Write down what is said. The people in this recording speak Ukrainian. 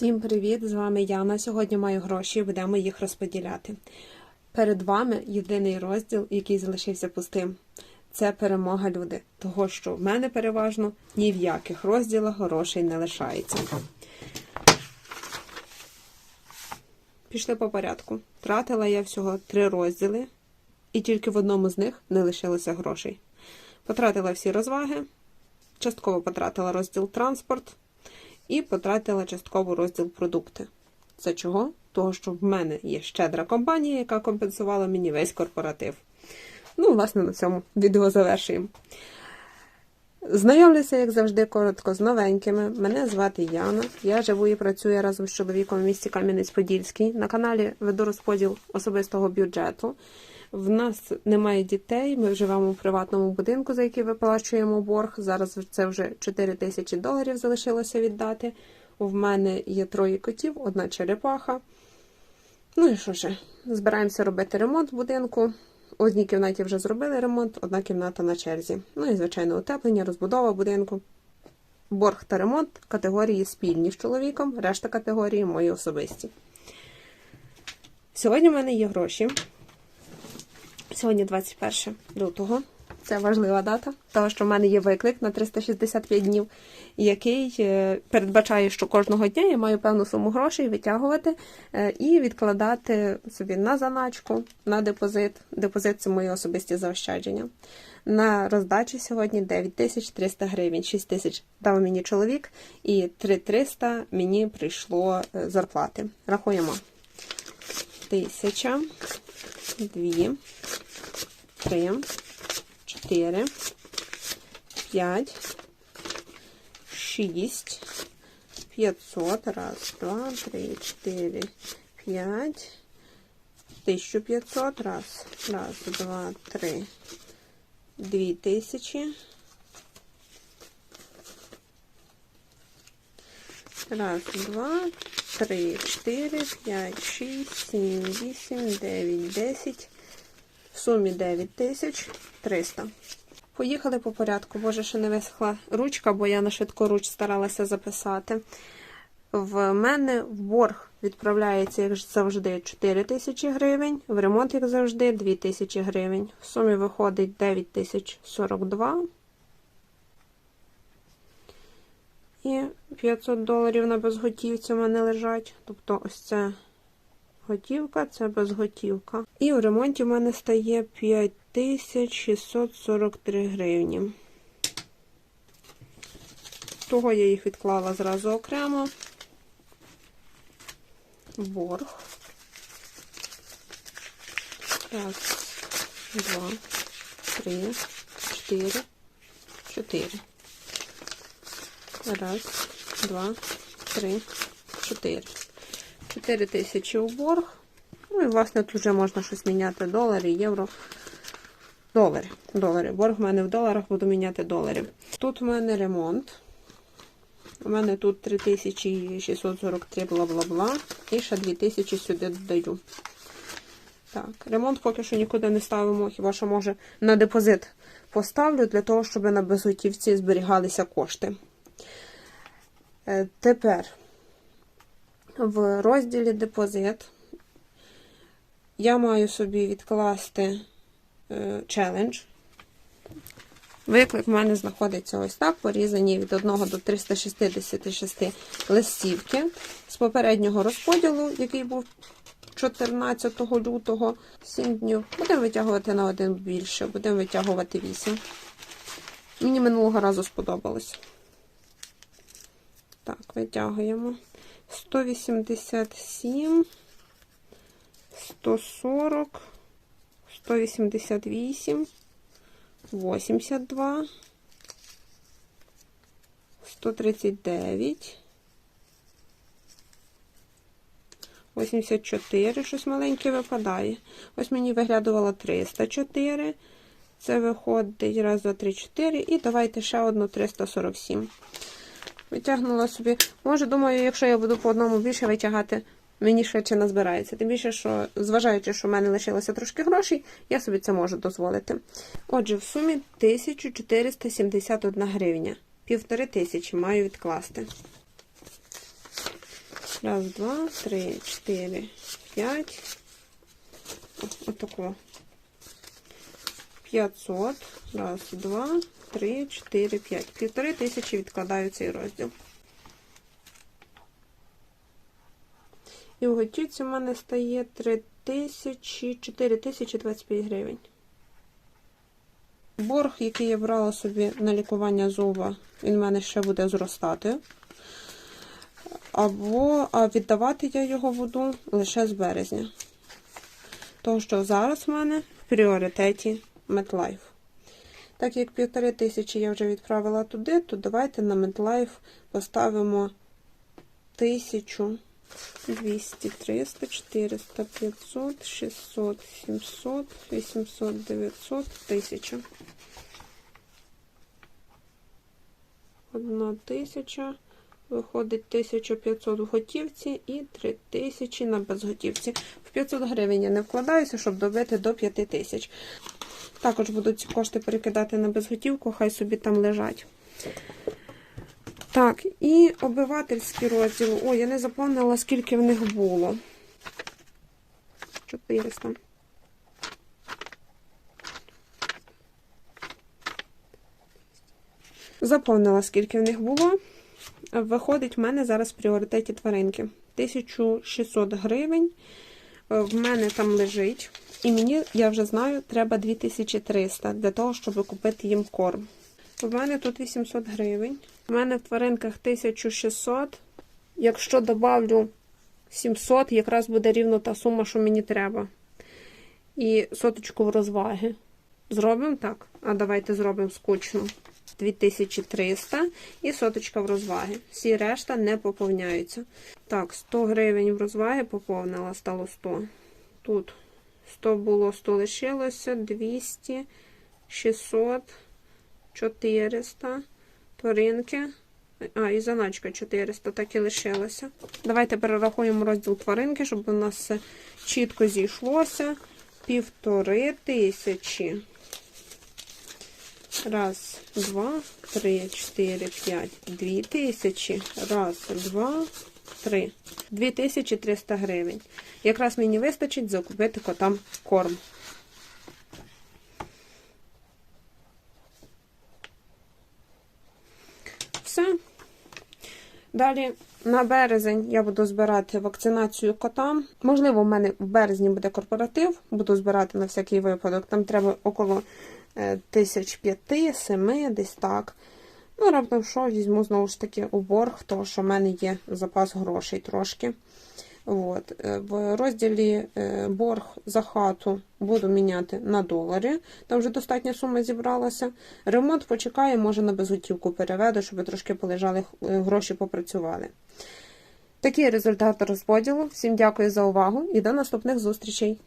Всім привіт! З вами Яна. Сьогодні маю гроші і будемо їх розподіляти. Перед вами єдиний розділ, який залишився пустим. Це перемога люди, того що в мене переважно ні в яких розділах грошей не лишається. Пішли по порядку. Тратила я всього три розділи, і тільки в одному з них не лишилося грошей. Потратила всі розваги, частково потратила розділ транспорт і потратила частково розділ продукти. Це чого? Того, що в мене є щедра компанія, яка компенсувала мені весь корпоратив. Ну, власне, на цьому відео завершуємо. Знайомлюся, як завжди, коротко з новенькими. Мене звати Яна. Я живу і працюю разом з чоловіком в місті Кам'янець-Подільський. На каналі веду розподіл особистого бюджету. В нас немає дітей, ми живемо в приватному будинку, за який виплачуємо борг. Зараз це вже 4 тисячі доларів залишилося віддати. В мене є троє котів, одна черепаха. Ну і що ще? Збираємося робити ремонт в будинку. В одній кімнаті вже зробили ремонт, одна кімната на черзі. Ну і, звичайно, утеплення, розбудова будинку. Борг та ремонт категорії спільні з чоловіком, решта категорії мої особисті. Сьогодні в мене є гроші. Сьогодні 21 лютого. Це важлива дата, тому що в мене є виклик на 365 днів, який е, передбачає, що кожного дня я маю певну суму грошей витягувати е, і відкладати собі на заначку, на депозит. Депозит це мої особисті заощадження. На роздачі сьогодні 9300 гривень, 6 тисяч дав мені чоловік, і 3300 мені прийшло е, зарплати. Рахуємо. Тисяча, дві, три, чотири, п'ять, шість, п'ятсот, раз, два, три, чотири, п'ять, тисячу п'ятсот, раз, раз, два, три, дві тисячі, раз, два, три, чотири, п'ять, шість, сім, вісім, дев'ять, десять. Сумі 9300. Поїхали по порядку. Боже, ще не висохла ручка, бо я на швидкоруч старалася записати. В мене в борг відправляється, як завжди, 4 тисячі гривень. В ремонт, як завжди, 2 тисячі гривень. В сумі виходить 9042. І 500 доларів на безготівці в мене лежать. Тобто ось це готівка, це безготівка. І у ремонті в мене стає 5643 гривні. Того я їх відклала зразу окремо. Борг. Раз, два, три, чотири, чотири. Раз, два, три, чотири. 4 тисячі у борг. Ну і, власне, тут вже можна щось міняти долари, євро. Долари. Долари. Борг в мене в доларах, буду міняти доларів. Тут в мене ремонт. У мене тут 3643 бла-бла-бла. І ще 2000 сюди додаю. Так, ремонт поки що нікуди не ставимо, хіба що, може, на депозит поставлю, для того, щоб на безготівці зберігалися кошти. Е, Тепер в розділі депозит я маю собі відкласти е, челендж. Виклик в мене знаходиться ось так, порізані від 1 до 366 листівки з попереднього розподілу, який був 14 лютого, 7 днів. Будемо витягувати на один більше, будемо витягувати 8. Мені минулого разу сподобалось. Так, витягуємо. 187, 140, 188, 82, 139, 84, щось маленьке випадає. Ось мені виглядувало 304. Це виходить раз, два, три, чотири. І давайте ще одну 347. Витягнула собі. Може, думаю, якщо я буду по одному більше витягати, мені швидше назбирається. Тим більше, що, зважаючи, що в мене лишилося трошки грошей, я собі це можу дозволити. Отже, в сумі 1471 гривня. Півтори тисячі маю відкласти. Раз, два, три, чотири, п'ять. Отако. 500. Раз, два, три, чотири, п'ять. Півтори тисячі відкладаю цей розділ. І в готівці в мене стає 3 тисячі, 4 тисячі 25 гривень. Борг, який я брала собі на лікування зуба, він в мене ще буде зростати. Або віддавати я його буду лише з березня. Тому що зараз в мене в пріоритеті MetLife. Так як півтори тисячі я вже відправила туди, то давайте на MetLife поставимо тисячу. 200, 300, 400, 500, 600, 700, 800, 900, 1000. Одна тисяча. Виходить 1500 в готівці і 3000 на безготівці. В 500 гривень я не вкладаюся, щоб добити до 5000. Також буду ці кошти перекидати на безготівку, хай собі там лежать. Так, і обивательський розділ. Ой, я не заповнила, скільки в них було. 400. Заповнила, скільки в них було. Виходить, в мене зараз в пріоритеті тваринки. 1600 гривень. Е, В мене там лежить. І мені, я вже знаю, треба 2300 для того, щоб купити їм корм. У мене тут 800 гривень. У мене в тваринках 1600. Якщо добавлю 700, якраз буде рівно та сума, що мені треба. І соточку в розваги. Зробимо так? А давайте зробимо скучно. 2300 і соточка в розваги. Всі решта не поповняються. Так, 100 гривень в розваги поповнила, стало 100. Тут 100 було, 100 лишилося, 200, 600, 400, тваринки. А, і заначка 400, так і лишилося. Давайте перерахуємо розділ тваринки, щоб у нас все чітко зійшлося. Півтори тисячі. Раз, два, три, чотири, п'ять, дві тисячі. Раз, два, три. Дві тисячі триста гривень. Якраз мені вистачить закупити котам корм. Все. Далі на березень я буду збирати вакцинацію котам. Можливо, в мене в березні буде корпоратив, буду збирати на всякий випадок. Там треба около е, тисяч п'яти, семи, десь так. Ну, раптом що, візьму знову ж таки у борг, тому що в мене є запас грошей трошки. От. е, В розділі е, борг за хату буду міняти на долари. Там вже достатня сума зібралася. Ремонт почекає, може на безготівку переведу, щоб трошки полежали е, гроші попрацювали. Такий результат розподілу. Всім дякую за увагу і до наступних зустрічей!